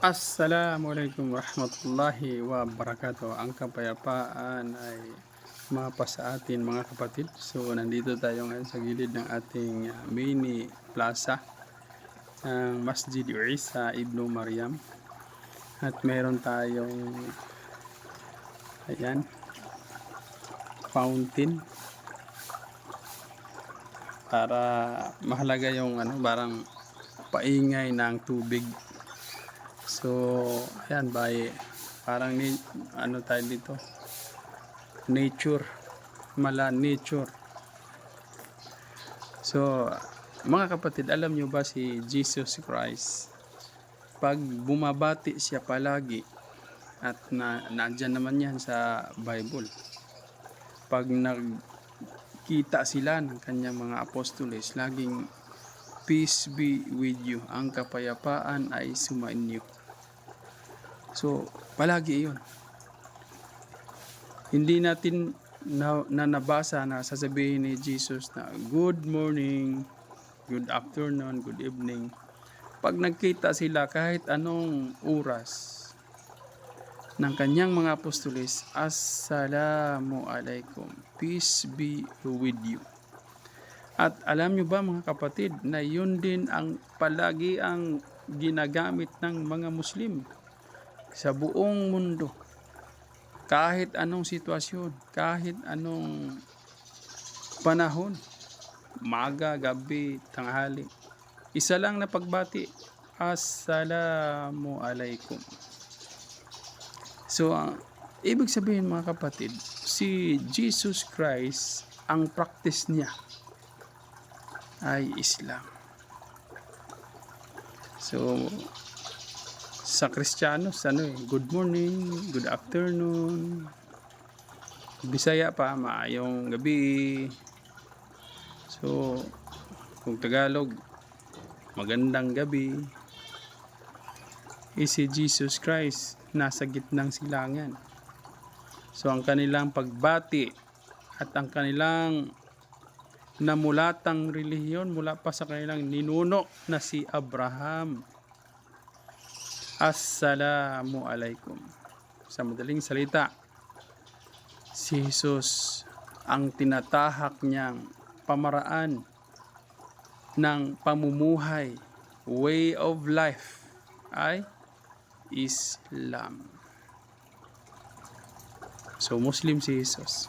Assalamualaikum warahmatullahi wabarakatuh. Ang kapayapaan ay mapa sa atin mga kapatid. So nandito tayo ngayon sa gilid ng ating uh, mini plaza ng Masjid Isa Ibnu Maryam. At meron tayong ayan fountain para mahalaga yung ano parang paingay ng tubig So, ayan, by, parang ni, ano tayo dito, nature, mala nature. So, mga kapatid, alam nyo ba si Jesus Christ, pag bumabati siya palagi, at na, nandyan naman yan sa Bible, pag nagkita sila ng kanyang mga apostoles, laging peace be with you. Ang kapayapaan ay sumainyo. So, palagi iyon. Hindi natin na, na nabasa na sasabihin ni Jesus na good morning, good afternoon, good evening. Pag nagkita sila kahit anong oras ng kanyang mga apostoles, Assalamu alaikum, peace be with you. At alam nyo ba mga kapatid na yun din ang palagi ang ginagamit ng mga Muslim sa buong mundo. Kahit anong sitwasyon, kahit anong panahon, maga, gabi, tanghali. Isa lang na pagbati, Assalamu alaikum. So, ang ibig sabihin mga kapatid, si Jesus Christ, ang practice niya ay Islam. So, sa Kristiyanos, ano eh, good morning, good afternoon, Bisaya pa, maayong gabi. So, kung Tagalog, magandang gabi. Eh, si Jesus Christ, nasa gitnang silangan. So, ang kanilang pagbati at ang kanilang namulatang relihiyon mula pa sa kanilang ninuno na si Abraham. Assalamu alaikum. Sa madaling salita, si Jesus ang tinatahak niyang pamaraan ng pamumuhay, way of life ay Islam. So Muslim si Jesus.